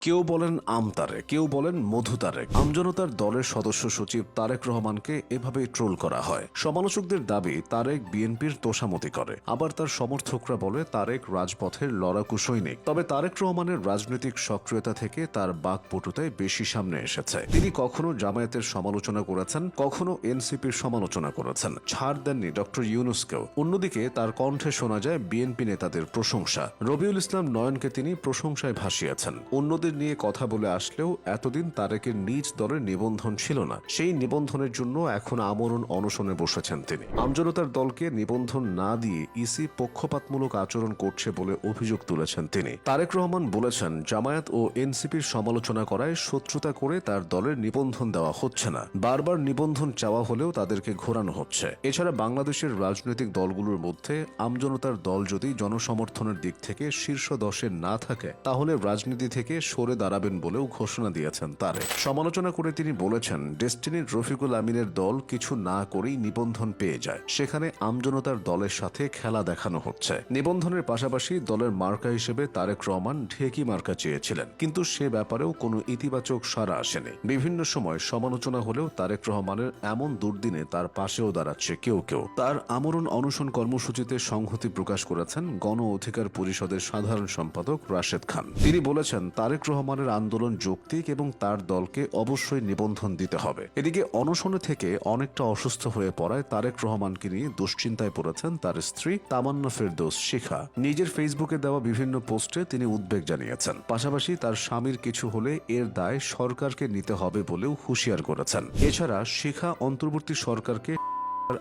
কেউ বলেন আমতারে কেউ বলেন মধু তারেক। আমজনতার দলের সদস্য সচিব তারেক রহমানকে এভাবেই ট্রোল করা হয়। সমালোচকদের দাবি, তারেক বিএনপির তোষামতি করে। আবার তার সমর্থকরা বলে, তারেক রাজপথের লড়াকু সৈনিক। তবে তারেক রহমানের রাজনৈতিক সক্রিয়তা থেকে তার বাকপটুতায় বেশি সামনে এসেছে। তিনি কখনো জামায়াতের সমালোচনা করেছেন, কখনো এনসিপির সমালোচনা করেছেন। ছাড় দেননি ডক্টর ইউনুসকেও। অন্যদিকে তার কণ্ঠে শোনা যায় বিএনপি নেতাদের প্রশংসা। রবিউল ইসলাম নয়নকে তিনি প্রশংসায় ভাসিয়েছেন। অন্যদের নিয়ে কথা বলে আসলেও এতদিন তারেকের নিজ দলের নিবন্ধন ছিল না। সেই নিবন্ধনের জন্য এখন আমরণ অনশনে বসেছেন তিনি। আমজনতার দলকে নিবন্ধন না দিয়ে ইসি পক্ষপাতমূলক আচরণ করছে বলে অভিযোগ তুলেছেন তিনি। তারেক রহমান বলেছেন, জামায়াত ও এনসিপির সমালোচনা করায় শত্রুতা করে তার দলের নিবন্ধন দেওয়া হচ্ছে না। বারবার নিবন্ধন চাওয়া হলেও তাদেরকে ঘোরানো হচ্ছে। এছাড়া বাংলাদেশের রাজনৈতিক দলগুলোর মধ্যে আমজনতার দল যদি জনসমর্থনের দিক থেকে শীর্ষ দশে না থাকে, তাহলে রাজনীতি থেকে সরে দাঁড়াবেন বলেও ঘোষণা দিয়েছেন তারে সমালোচনা করে তিনি বলেছেন, ডেস্টিনির রফিকুল আমিনের দল কিছু না করেই নিবন্ধন পেয়ে যায়। সেখানে আমজনতার দলের সাথে খেলা দেখানো হচ্ছে। নিবন্ধনের পাশাপাশি দলের মার্কা হিসেবে তারেক রহমান ঢেকি মার্কা চেয়েছিলেন। কিন্তু সে ব্যাপারেও কোনো ইতিবাচক সাড়া আসেনি। বিভিন্ন সময় সমালোচনা হলেও তারেক রহমানের এমন দুর্দিনে তার পাশেও দাঁড়াচ্ছে কেউ কেউ। তার আমরণ অনশন কর্মসূচিতে সংহতি প্রকাশ করেছেন গণ অধিকার পরিষদের সাধারণ সম্পাদক রাশেদ খান। তিনি বলেছেন, তারেক রহমানের আন্দোলন যৌক্তিক এবং তার দলকে অবশ্যই নিবন্ধন দিতে হবে। এদিকে অনশনে থেকে অনেকটা অসুস্থ হয়ে পড়ায় তারেক রহমানকে নিয়ে দুশ্চিন্তায় পড়েছেন তার স্ত্রী তামান্না ফেরদৌস শিখা। নিজের ফেসবুকে দেওয়া বিভিন্ন পোস্টে তিনি উদ্বেগ জানিয়েছেন। পাশাপাশি তার স্বামীর কিছু হলে এর দায় সরকারকে নিতে হবে বলেও হুঁশিয়ার করেছেন। এছাড়া শিখা অন্তর্বর্তী সরকারকে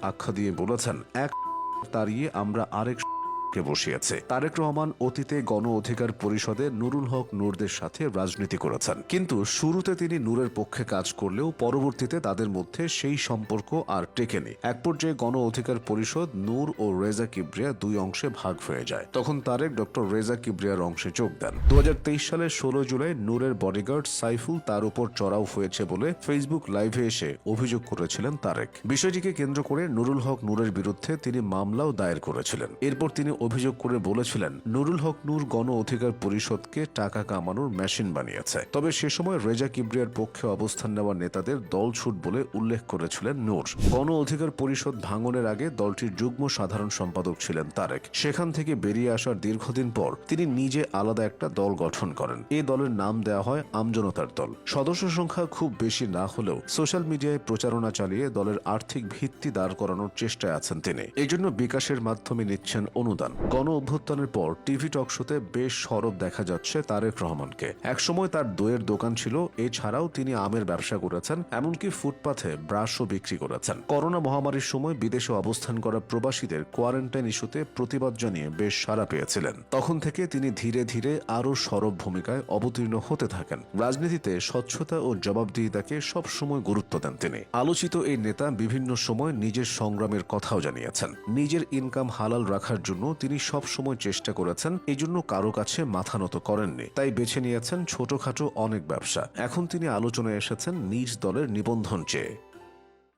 আখ্যা দিয়ে বলেছেন, এক তাড়িয়ে আমরা আরেক কে বসিয়েছে। তারেক রহমান অতীতে গণ অধিকার পরিষদে নুরুল হক নূরদের সাথে রাজনীতি করেছেন। কিন্তু শুরুতে তিনি নূরের পক্ষে কাজ করলেও পরবর্তীতে তাদের মধ্যে সেই সম্পর্ক আর টেকেনি। এক পর্যায়ে গণ অধিকার পরিষদ নূর ও রেজা কিবরিয়া দুই অংশে ভাগ হয়ে যায়। তখন তারেক ডক্টর রেজা কিবরিয়ার অংশে যোগ দেন। দু হাজার তেইশ সালের ষোলো জুলাই নূরের বডিগার্ড সাইফুল তার উপর চড়াও হয়েছে বলে ফেসবুক লাইভে এসে অভিযোগ করেছিলেন তারেক। বিষয়টিকে কেন্দ্র করে নুরুল হক নূরের বিরুদ্ধে তিনি মামলাও দায়ের করেছিলেন। এরপর তিনি অভিযোগ করে বলেছিলেন, নুরুল হক নূর গণ অধিকার পরিষদকে টাকা কামানোর মেশিন বানিয়েছে। তবে সে সময় রেজা কিবরিয়ার পক্ষে অবস্থান নেওয়া নেতাদের দল ছুট বলে উল্লেখ করেছিলেন নূর। গণ অধিকার পরিষদ ভাঙনের আগে দলটির যুগ্ম সাধারণ সম্পাদক ছিলেন তারেক। সেখান থেকে বেরিয়ে আসার দীর্ঘদিন পর তিনি নিজে আলাদা একটা দল গঠন করেন। এ দলের নাম দেওয়া হয় আমজনতার দল। সদস্য সংখ্যা খুব বেশি না হলেও সোশ্যাল মিডিয়ায় প্রচারণা চালিয়ে দলের আর্থিক ভিত্তি দাঁড় করানোর চেষ্টায় আছেন তিনি। এজন্য বিকাশের মাধ্যমে নিচ্ছেন অনুদান। গণ অভ্যুত্থানের পর টিভি টক শোতে বেশ সরব দেখা যাচ্ছে তারেক রহমানকে। একসময় তার দইয়ের দোকান ছিল, এছাড়াও তিনি আমের ব্যবসা করেছেন, এমনকি ফুটপাথে ব্রাশও বিক্রি করেছেন। করোনা মহামারীর সময় বিদেশে অবস্থান করা প্রবাসীদের কোয়ারেন্টাইন ইস্যুতে প্রতিবাদ জানিয়ে বেশ সাড়া পেয়েছিলেন। তখন থেকে তিনি ধীরে ধীরে আরও সরব ভূমিকায় অবতীর্ণ হতে থাকেন। রাজনীতিতে স্বচ্ছতা ও জবাবদিহিতাকে সবসময় গুরুত্ব দেন তিনি। আলোচিত এই নেতা বিভিন্ন সময় নিজের সংগ্রামের কথাও জানিয়েছেন। নিজের ইনকাম হালাল রাখার জন্য তিনি সব সময় চেষ্টা করেছেন এই জন্য কারও কাছে মাথা নত করেননি। তাই বেছে নিয়েছেন ছোটখাটো অনেক ব্যবসা। এখন তিনি আলোচনায় এসেছেন নিজ দলের নিবন্ধন চেয়ে।